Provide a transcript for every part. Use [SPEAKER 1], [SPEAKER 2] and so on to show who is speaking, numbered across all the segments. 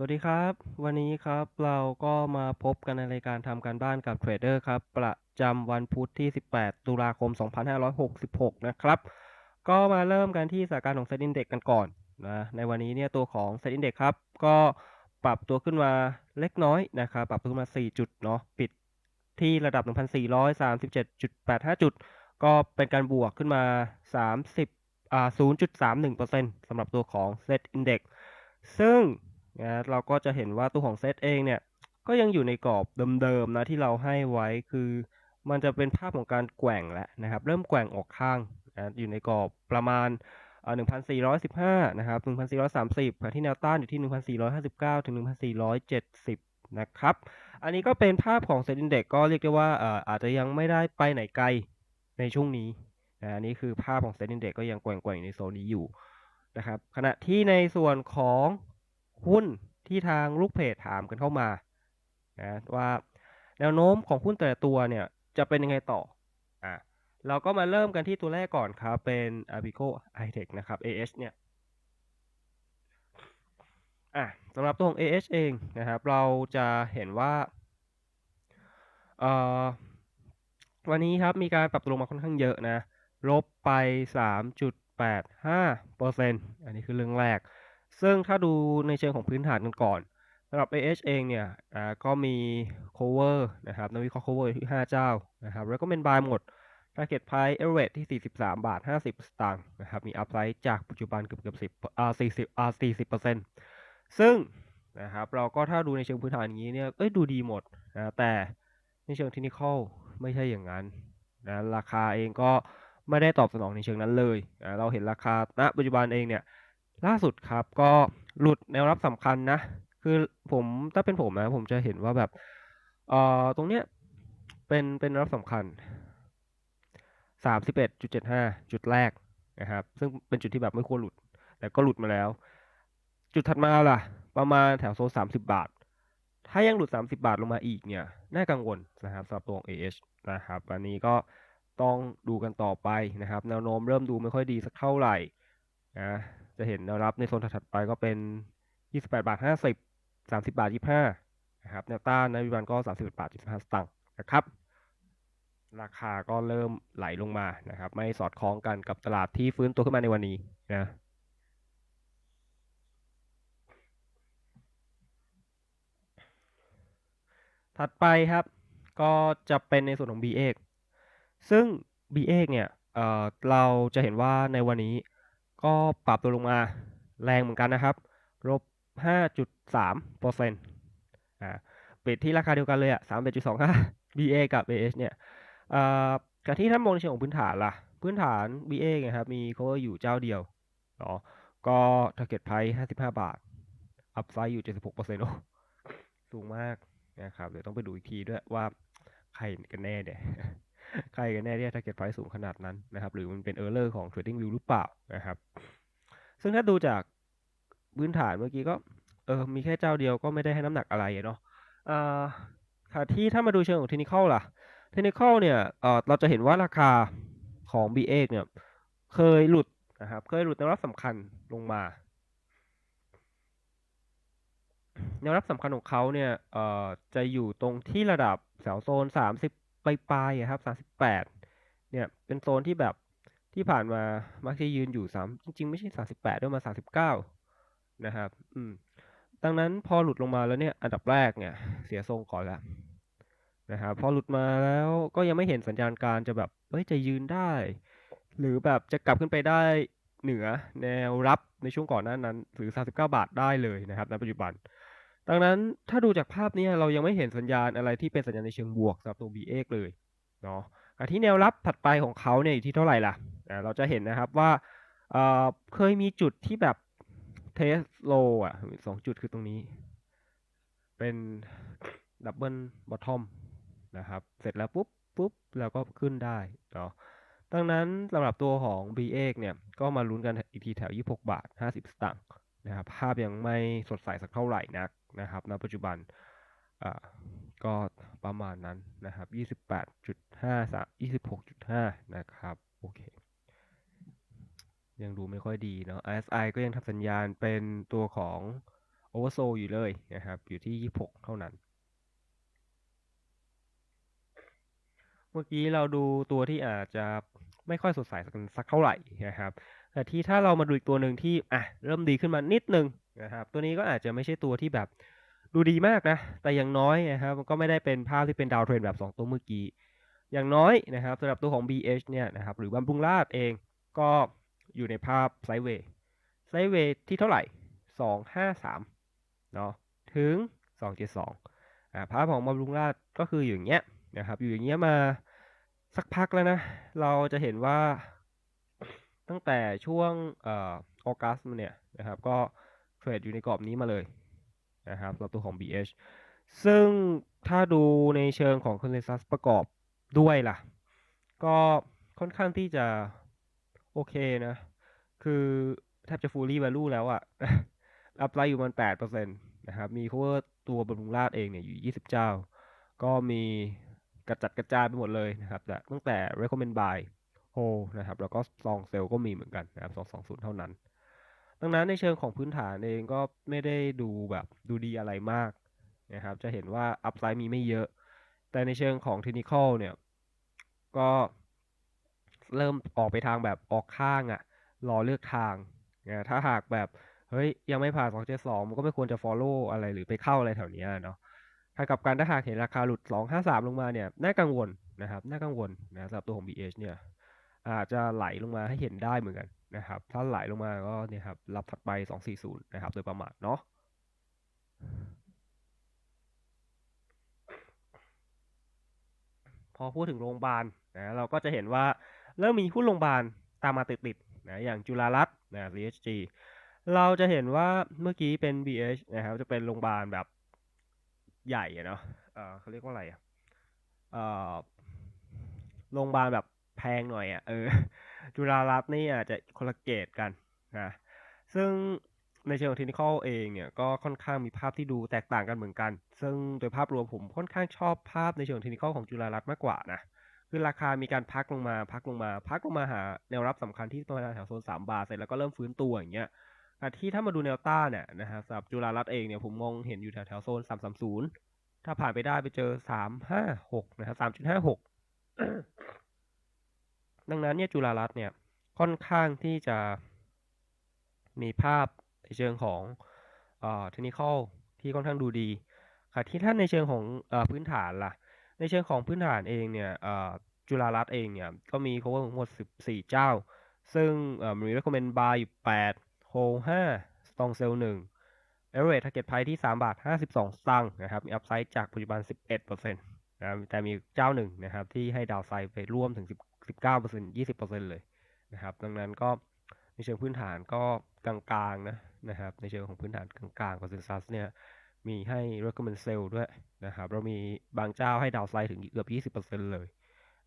[SPEAKER 1] สวัสดีครับ วันนี้ครับเราก็มาพบกันในรายการทำการบ้านกับเทรดเดอร์ครับ ประจำวันพุธที่ 18 ตุลาคม 2566 นะครับ ก็มาเริ่มกันที่สถานการณ์ของเซ็นดินเด็กกันก่อนนะในวันนี้เนี่ยตัวของเซ็นดินเด็กครับ ก็ปรับตัวขึ้นมาเล็กน้อยนะครับ ปรับตัวขึ้นมา 4 จุดเนาะปิดที่ระดับ 1,437.85 จุด ก็เป็นการบวกขึ้นมา 30อ่า0.31%สำหรับตัวของ Set Index ซึ่ง นะเราก็จะเห็นว่าตัวของเซตเองเนี่ยก็ยังอยู่ในกรอบเดิมๆนะที่เราให้ไว้คือ มันจะเป็นภาพของการแกว่งแล้วนะครับ เริ่มแกว่งออกข้างนะอยู่ในกรอบประมาณ1,415 นะครับ 1,430ค่ะที่แนวต้านอยู่ที่ 1,459 ถึง 1,470 นะครับ อันนี้ก็เป็นภาพของเซ็นดินเด็กก็เรียกได้ว่าอาจจะยังไม่ได้ไปไหนไกลในช่วงนี้นะอันนี้คือภาพของเซ็นดินเด็กก็ยังแกว่งๆในโซนนี้อยู่นะครับ ขณะที่ในส่วนของ หุ้นที่ทางลูกเพจถามกันเข้ามานะว่าแนวโน้มของหุ้นแต่ละตัวเนี่ยจะเป็นยังไงต่ออ่าเราก็มาเริ่มกันที่ตัวแรกก่อนครับ เป็น Abico i t e c h นะครับ AH เนี่ยอะสำหรับตัวของ AH เองนะครับ เราจะเห็นว่าเอ่อวันนี้ครับมีการปรับตัวลงมาค่อนข้างเยอะนะ ลบไป 3.85%อันนี้คือเรื่องแรก ซึ่งถ้าดูในเชิงของพื้นฐานกันก่อนสำหรับ AH เองเนี่ยก็มี cover นะครับนักวิเคราะห์ cover ที่ 5 เจ้านะครับแล้วก็เป็น buy หมด target price average ที่ 43 บาท 50 สตางค์นะครับมี upside จากปัจจุบันเกือบเกือบ10อ่า40อ่า40เปอร์เซ็นต์ซึ่งนะครับเราก็ถ้าดูในเชิงพื้นฐานอย่างนี้เนี่ยเอ้ยดูดีหมดนะแต่ในเชิงเทคนิคไม่ใช่อย่างนั้นนะราคาเองก็ไม่ได้ตอบสนองในเชิงนั้นเลยนะเราเห็นราคาณปัจจุบันเองเนี่ย ล่าสุดครับก็หลุดแนวรับสำคัญนะ คือผมถ้าเป็นผมนะผมจะเห็นว่าแบบเอ่อตรงเนี้ยเป็นเป็นรับสำคัญสามสิบเอ็ดจุดเจ็ดห้าจุดแรกนะครับ ซึ่งเป็นจุดที่แบบไม่ควรหลุด แต่ก็หลุดมาแล้ว จุดถัดมาล่ะ ประมาณแถวโซนสามสิบาท ถ้ายังหลุด 30 บาทลงมาอีกเนี่ย น่ากังวลนะครับสำหรับตัวของ AH นะครับ อันนี้ก็ต้องดูกันต่อไปนะครับ แนวโน้มเริ่มดูไม่ค่อยดีสักเท่าไหร่นะ จะเห็นแนวรับในโซนถัดไปก็เป็น 28 บาท 50 30 บาท 25นะครับแนวต้านในวิบันก็ 31 บาท75สตางค์นะครับ ราคาก็เริ่มไหลลงมานะครับ ไม่สอดคล้องกันกับตลาดที่ฟื้นตัวขึ้นมาในวันนี้นะถัดไปครับก็จะเป็นในส่วนของ b เอกซึ่ง b เอกเนี่ยเเราจะเห็นว่าในวันนี้ ก็ปรับตัวลงมาแรงเหมือนกันนะครับลบ5.3เปอร์เซ็นต์อ่าปิดที่ราคาเดียวกันเลยอะ31.25 BA กับ AH เนี่ยอ่ากับที่ท่านมองในเชิงของพื้นฐานล่ะ พื้นฐาน BA ไงครับ มี cover อยู่เจ้าเดียวเนาะก็ target price 55 บาท upside อยู่ 76%โอ้สูงมากนะครับ เดี๋ยวต้องไปดูอีกทีด้วยว่าใครกันแน่เนี่ย ใครกันแน่ที่ target price สูงขนาดนั้นนะครับ หรือมันเป็น error ของ trading view หรือเปล่านะครับ ซึ่งถ้าดูจากพื้นฐานเมื่อกี้ก็เออมีแค่เจ้าเดียวก็ไม่ได้ให้น้ำหนักอะไรเนาะอ่าค่ะที่ถ้ามาดูเชิงของเทคนิคล่ะเทคนิคเนี่ยเออเราจะเห็นว่าราคาของ b เเนี่ยเคยหลุดนะครับ เคยหลุดแนวรับสำคัญลงมาแนวรับสำคัญของเขาเนี่ยจะอยู่ตรงที่ระดับแถวโซนสามสิบ ปลายๆครับสามสิบแปดเนี่ยเป็นโซนที่แบบที่ผ่านมามักจะยืนอยู่สามจริง ๆ ไม่ใช่สามสิบแปดด้วยมาสามสิบเก้านะครับ อืมดังนั้นพอหลุดลงมาแล้วเนี่ยอันดับแรกเนี่ย เสียทรงก่อนล้วนะครับพอหลุดมาแล้วก็ยังไม่เห็นสัญญาณการจะแบบเฮ้ยจะยืนได้ หรือแบบจะกลับขึ้นไปได้เหนือแนวรับในช่วงก่อนหน้านั้นหรือ 39 บาทได้เลยนะครับในปัจจุบัน ดังนั้นถ้าดูจากภาพนี้เรายังไม่เห็นสัญญาณอะไรที่เป็นสัญญาณในเชิงบวกสำหรับตัว b เเลยเนาะที่แนวรับถัดไปของเขาเนี่ยอยู่ที่เท่าไหร่ล่ะ เราจะเห็นนะครับว่าเคยมีจุดที่แบบเทสโลอะสองจุดคือตรงนี้ เป็นดับเบิลบอททอมนะครับ เสร็จแล้วปุ๊บปุ๊บแล้วก็ขึ้นได้เนาะดังนั้นสำหรับตัวของ b เเนี่ยก็มาลุ้นกันอีกทีแถว 26 บาท 50 สตางค์นะครับภาพยังไม่สดใสสักเท่าไหร่นัก นะครับณปัจจุบันอ่าก็ประมาณนั้นนะครับ 28.5 26.5 นะครับ โอเค ยังดูไม่ค่อยดีเนาะ RSI ก็ยังทำสัญญาณเป็นตัวของโอเวอร์โซอยู่เลยนะครับ อยู่ที่ 26 เท่านั้น เมื่อกี้เราดูตัวที่อาจจะไม่ค่อยสดใสสักเท่าไหร่นะครับ แต่ที่ถ้าเรามาดูอีกตัวหนึ่งที่อะเริ่มดีขึ้นมานิดนึง นะครับตัวนี้ก็อาจจะไม่ใช่ตัวที่แบบดูดีมากนะ แต่อย่างน้อยนะครับมันก็ไม่ได้เป็นภาพที่เป็นดาวเทรนแบบ 2 ตัวเมื่อกี้ อย่างน้อยนะครับสำหรับตัวของ BH เนี่ยนะครับหรือบำรุงราชเองก็อยู่ในภาพไซเวย์ไซเวย์ที่เท่าไหร่ 253เนาะถึง 272อ่าภาพของบำรุงราชก็คืออย่างเงี้ยนะครับอยู่อย่างเงี้ยมาสักพักแล้วนะ เราจะเห็นว่าตั้งแต่ช่วงออกัสเนี่ยนะครับก็ เทรดอยู่ในกรอบนี้มาเลยนะครับสำหรับตัวของ BH ซึ่งถ้าดูในเชิงของ consensus ประกอบด้วยล่ะ ก็ค่อนข้างที่จะโอเคนะ คือแทบจะ fully value แล้วอะอัพไลน์อยู่มัน8%นะครับ มี cover ตัวบำรุงราชเองเนี่ยอยู่ 20 เจ้า ก็มีกระจัดกระจายไปหมดเลยนะครับต่ตั้งแต่ recommend buy hold นะครับ แล้วก็ซองเซลก็มีเหมือนกันนะครับ220 เท่านั้น ดังนั้นในเชิงของพื้นฐานเองก็ไม่ได้ดูแบบดูดีอะไรมากนะครับ จะเห็นว่าอัพไซด์มีไม่เยอะ แต่ในเชิงของเทคนิคอลเนี่ย ก็เริ่มออกไปทางแบบออกข้างอะ่ะ รอเลือกทางนะถ้าหากแบบเฮ้ยยังไม่ผ่าน272มันก็ไม่ควรจะ follow อะไรหรือไปเข้าอะไรแถวนี้เนาะถ้ากับการถ้าหากเห็นราคาหลุด 253 ลงมาเนี่ย น่ากังวลนะครับ น่ากังวลนะสำหรับตัวของ BH เนี่ย อาจจะไหลลงมาให้เห็นได้เหมือนกัน นะครับถ้าไหลลงมาก็เนี่ยครับรับถัดไป 240 นะครับ โดยประมาณเนาะพอพูดถึงโรงพยาบาลนะเราก็จะเห็นว่าเริ่มมีหุ้นโรงพยาบาลตามมาติดๆนะอย่างจุฬารัตน์นะ CHG เราจะเห็นว่าเมื่อกี้เป็น BH นะครับจะเป็นโรงพยาบาลแบบใหญ่เนาะเออเขาเรียกว่าอะไรอะเออโรงพยาบาลแบบแพงหน่อยอะเออ จุฬารัตน์นี่อาจจะคนละเกรดกันนะซึ่งในเชิงเทคนิคเองเนี่ยก็ค่อนข้างมีภาพที่ดูแตกต่างกันเหมือนกัน ซึ่งโดยภาพรวมผมค่อนข้างชอบภาพในเชิงเทคนิคของจุฬารัตน์มากกว่านะคือราคามีการพักลงมาพักลงมา พักลงมาหาแนวรับสำคัญที่ประมาณแถวโซน3บาทเสร็จแล้วก็เริ่มฟื้นตัวอย่างเงี้ยแต่ที่ถ้ามาดูแนวต้านเนี่ยนะฮะสำหรับจุฬารัตน์เองเนี่ยผมมองเห็นอยู่แถวแถวโซน330ถ้าผ่านไปได้ไปเจอ356นะครับ3.56ดั ดังนั้นเนี่ยจุฬารัตน์เนี่ยค่อนข้างที่จะมีภาพในเชิงของเอ่อเทคนิคที่ค่อนข้างดูดีค่ะที่ท่านในเชิงของอพื้นฐานล่ะ ในเชิงของพื้นฐานเองเนี่ยจุฬารัตน์เองเนี่ยก็มี cover ทั้งหมด 14 เจ้า ซึ่งเอ่อมี recommend buy อยู่ 8 hold 5 strong sell 1 average target price ที่ 3 บาท 52 สตางค์นะครับ มี upside จากปัจจุบัน 11%นะแต่มีเจ้าหนึ่งนะครับที่ให้ดาวไซด์ไปร่วมถึง 19% 20%เลยนะครับ ดังนั้นก็ในเชิงพื้นฐานก็กลางๆนะนะครับ ในเชิงของพื้นฐานกลางๆ consensus เนี่ยมีให้ recommend sell ด้วยนะครับ เรามีบางเจ้าให้ดาวไซด์ถึงเกือบ 20%เลย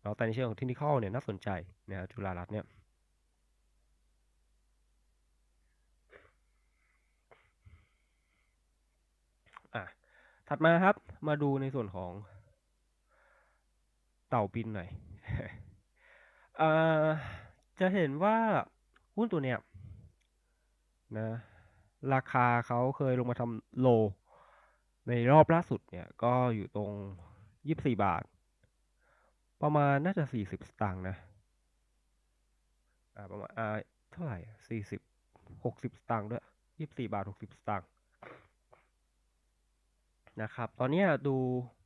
[SPEAKER 1] แล้วแต่ในเชิงของ technical เนี่ยน่าสนใจนะครับจุฬารัตน์เนี่ยอะถัดมาครับมาดูในส่วนของเต่าบินหน่อย อ่อจะเห็นว่าหุ้นตัวเนี้ยนะ ราคาเขาเคยลงมาทำโล ในรอบล่าสุดเนี่ย ก็อยู่ตรง 24 บาท ประมาณน่าจะ 40 สตางค์นะ อ่า ประมาณ อ่า เท่าไหร่ 40 60 สตางค์ด้วย 24 บาท 60 สตางค์นะครับ ตอนนี้ดู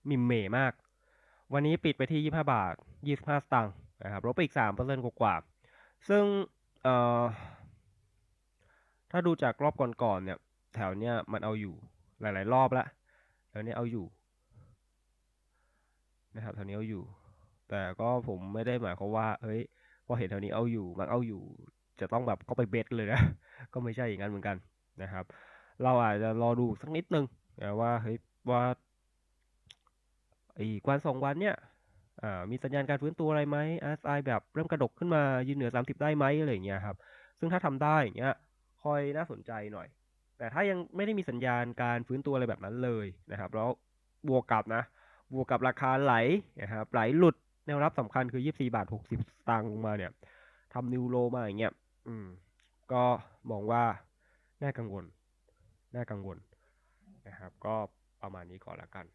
[SPEAKER 1] มิมเมมาก วันนี้ปิดไปที่ 25 บาท 25 สตางค์ นะครับลบไปอีก3%กว่าๆซึ่งเอ่อถ้าดูจากรอบก่อนๆเนี่ยแถวเนี้ยมันเอาอยู่หลายๆรอบละแถวนี้เอาอยู่นะครับแถวนี้เอาอยู่ แต่ก็ผมไม่ได้หมายความว่าเฮ้ยพอเห็นแถวนี้เอาอยู่มันเอาอยู่ จะต้องแบบเข้าไปเบสเลยนะก็ไม่ใช่อย่างนั้นเหมือนกันนะครับ เราอาจจะรอดูสักนิดนึงนะว่าเฮ้ยว่าอีกวันสองวันเนี่ย อ่ามีสัญญาณการฟื้นตัวอะไรไหม RSI แบบเริ่มกระดกขึ้นมายืนเหนือ 30 ได้ไหมอะไรอย่างเงี้ยครับ ซึ่งถ้าทำได้อย่างเงี้ยค่อยน่าสนใจหน่อย แต่ถ้ายังไม่ได้มีสัญญาณการฟื้นตัวอะไรแบบนั้นเลยนะครับ แล้วบวกกับนะ บวกกับราคาไหลนะครับไหลหลุดแนวรับสำคัญคือ 24 บาท 60 สตางค์ลงมาเนี่ยทำนิวโลมาอย่างเงี้ยอืม ก็มองว่าน่ากังวล น่ากังวลนะครับ ก็ประมาณนี้ก่อนล้วกัน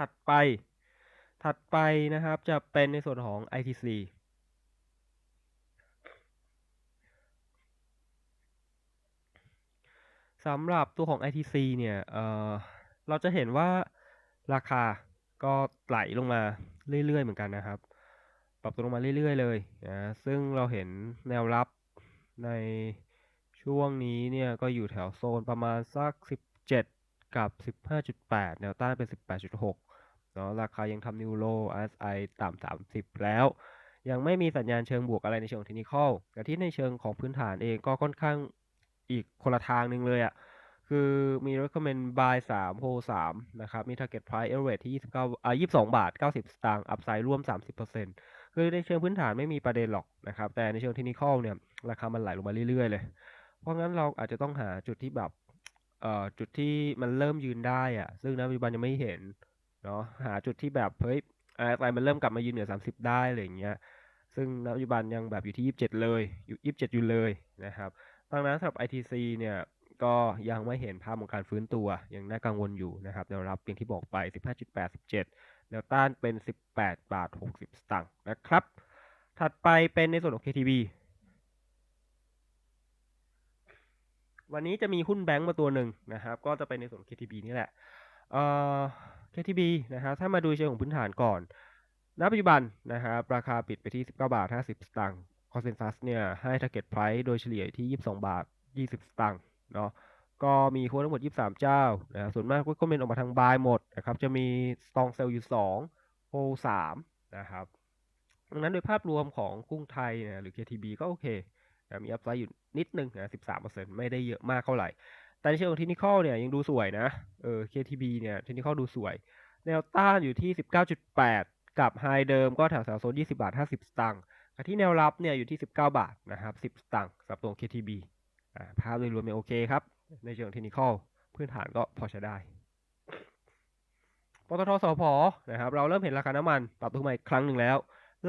[SPEAKER 1] ถัดไป ถัดไปนะครับจะเป็นในส่วนของ ITC สำหรับตัวของ ITC เนี่ยเเราจะเห็นว่าราคาก็ไหลลงมาเรื่อยๆ เหมือนกันนะครับ ปรับตัวลงมาเรื่อยๆ เลยนะซึ่งเราเห็นแนวรับในช่วงนี้เนี่ยก็อยู่แถวโซนประมาณสัก 17 กับ 15.8 แนวต้านเป็น 18.6 เนาะราคายังทำนิวโล RSI ต่ำ30 แล้ว ยังไม่มีสัญญาณเชิงบวกอะไรในเชิงเทคนิคอลแต่ที่ในเชิงของพื้นฐานเองก็ค่อนข้างอีกคนละทางหนึ่งเลยอะ่ะคือมี recommend buy 3 hold 3นะครับ มี target price average ที่29อ่า22 บาท 90 สตางค์ upside ร่วม 30%คือในเชิงพื้นฐานไม่มีประเด็นหรอกนะครับ แต่ในเชิงเทคนิคอลเนี่ย ราคามันไหลลงมาเรื่อยๆ เลย เพราะงั้นเราอาจจะต้องหาจุดที่แบบ เอ่อ จุดที่มันเริ่มยืนได้อะซึ่งณปัจจุบันยังไม่เห็น เนาะหาจุดที่แบบเฮ้ยอะไรมันเริ่มกลับมายืนเหนือ 30 ได้อะไรอย่างเงี้ยซึ่งณปัจจุบันยังแบบอยู่ที่ 27 เลยอยู่ 27 อยู่เลยนะครับดังนั้นสำหรับ ITC เนี่ยก็ยังไม่เห็นภาพของการฟื้นตัวยังน่ากังวลอยู่นะครับแนวรับอย่างที่บอกไป 15.87แนวต้านเป็น 18 บาท 60 สตางค์นะครับ ถัดไปเป็นในส่วนของ KTB วันนี้จะมีหุ้นแบงก์มาตัวหนึ่งนะครับ ก็จะเป็นในส่วน KTB นี่แหละเอ่อ KTB นะครับถ้ามาดูเชิงของพื้นฐานก่อน ณ ปัจจุบันนะครับราคาปิดไปที่ 19 บาท 50 สตางค์คอนเซนซัสเนี่ยให้ target price โดยเฉลี่ยที่ 22 บาท 20 สตางค์เนาะก็มีค้นทั้งหมด 23 เจ้านะส่วนมากก็คอมเมนต์ออกมาทางบายหมดนะครับ จะมีสตองเซลล์อยู่2โฮ3นะครับ ดังนั้นโดยภาพรวมของกุ้งไทยนะหรือ KTB ก็โอเคนะมีอัพไซด์อยู่นิดนึงนะ13%ไม่ได้เยอะมากเท่าไหร่ แต่ในเชิงเทคนิคเนี่ยยังดูสวยนะ เออ KTB เนี่ยเทคนิคดูสวย แนวต้านอยู่ที่ 19.8 กับไฮเดิมก็แถวแถวโซน 20 บาท 50 สตางค์ที่แนวรับเนี่ยอยู่ที่ 19 บาทนะครับ 10 สตางค์สำหรับตัว KTB อ่าภาพโดยรวมเนี่ยโอเคครับ ในเชิงเทคนิคพื้นฐานก็พอใช้ได้ปตทสพนะครับเราเริ่มเห็นราคาน้ำมันปรับตัวใหม่ครั้งหนึ่งแล้ว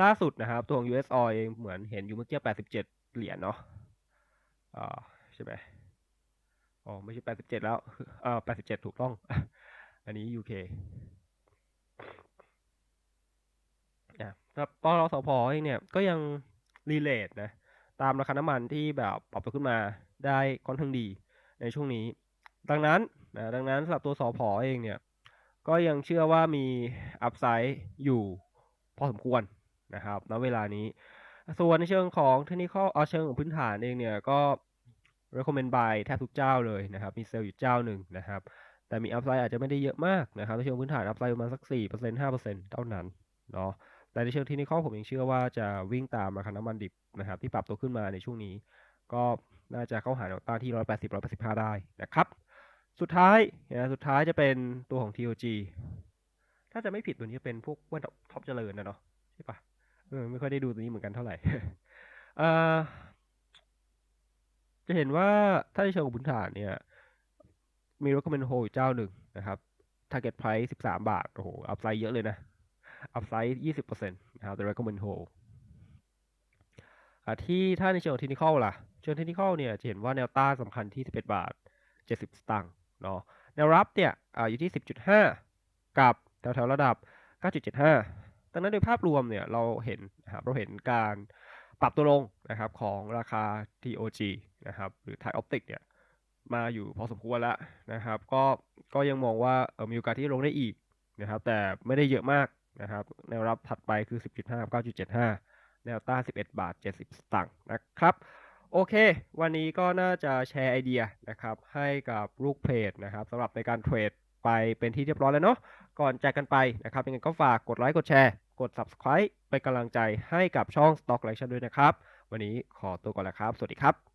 [SPEAKER 1] ล่าสุดนะครับ ตัวของ US Oil เองเหมือนเห็นอยู่เมื่อกี้ 87 เหรียญเนาะอ่าใช่ไหม อ๋อไม่ใช่87แล้ว เอ่อ87ถูกต้อง อันนี้ UK นะแล้วปตทสพเองเนี่ยก็ยังรีเลทนะตามราคาน้ำมันที่แบบปรับตัวขึ้นมาได้ค่อนข้างดีในช่วงนี้ ดังนั้นนะดังนั้นสำหรับตัวสอพอเองเนี่ย ก็ยังเชื่อว่ามีอัพไซด์อยู่พอสมควรนะครับณเวลานี้ ส่วนในเชิงของเทคนิคอลเอาเชิงของพื้นฐานเองเนี่ยก็ recommend buy แทบทุกเจ้าเลยนะครับมีเซลล์อยู่เจ้าหนึ่งนะครับแต่มีอัพไซด์อาจจะไม่ได้เยอะมากนะครับในเชิงพื้นฐานอัพไซด์ประมาณสัก 4% 5%เท่านั้นเนาะแต่ในเชิงเทคนิคอผมยังเชื่อว่าจะวิ่งตามราคาน้ำมันดิบนะครับที่ปรับตัวขึ้นมาในช่วงนี้ ก็น่าจะเข้าหาแนวต้านที่ 180 185 ได้นะครับ สุดท้ายนะสุดท้ายจะเป็นตัวของ TOG ถ้าจะไม่ผิดตัวนี้เป็นพวกว่าท็อปเจริญนะเนาะใช่ปะเออไม่ค่อยได้ดูตัวนี้เหมือนกันเท่าไหร่เอ่อ จะเห็นว่าถ้าในเชิงของพื้นฐานเนี่ย มี recommend hold เจ้าหนึ่งนะครับ target price 13 บาท โอ้โหอัพไซด์เยอะเลยนะอัพไซด์20%นะครับแต่ recommend hold ที่ถ้าในเชิงเทคนิคอลล่ะ เชิงเทคนิคอลเนี่ยจะเห็นว่าแนวต้านสำคัญที่ 11 บาท 70 สตางค์เนาะ แนวรับเนี่ยออยู่ที่ 10.5 กับแถวๆระดับ 9.75 ดังนั้นโดยภาพรวมเนี่ยเราเห็นนะครับเราเห็นการ ปรับตัวลงนะครับของราคา TOG นะครับหรือ Thai Optic เนี่ยมาอยู่พอสมควรแล้วนะครับ ก็ก็ยังมองว่ามีโอกาสที่ลงได้อีกนะครับ แต่ไม่ได้เยอะมากนะครับแนวรับถัดไปคือ 10.5 9.75 แนวต้าน11 บาท 70 สตางค์นะครับ โอเค วันนี้ก็น่าจะแชร์ไอเดียนะครับ ให้กับลูกเพจนะครับสำหรับในการเทรดไปเป็นที่เรียบร้อยแล้วเนาะก่อนแจกกันไปนะครับยังไงก็ฝากกดไลค์กดแชร์ กด subscribe เป็นกำลังใจให้กับช่อง Stock Collection ด้วยนะครับ วันนี้ขอตัวก่อนแล้วครับ สวัสดีครับ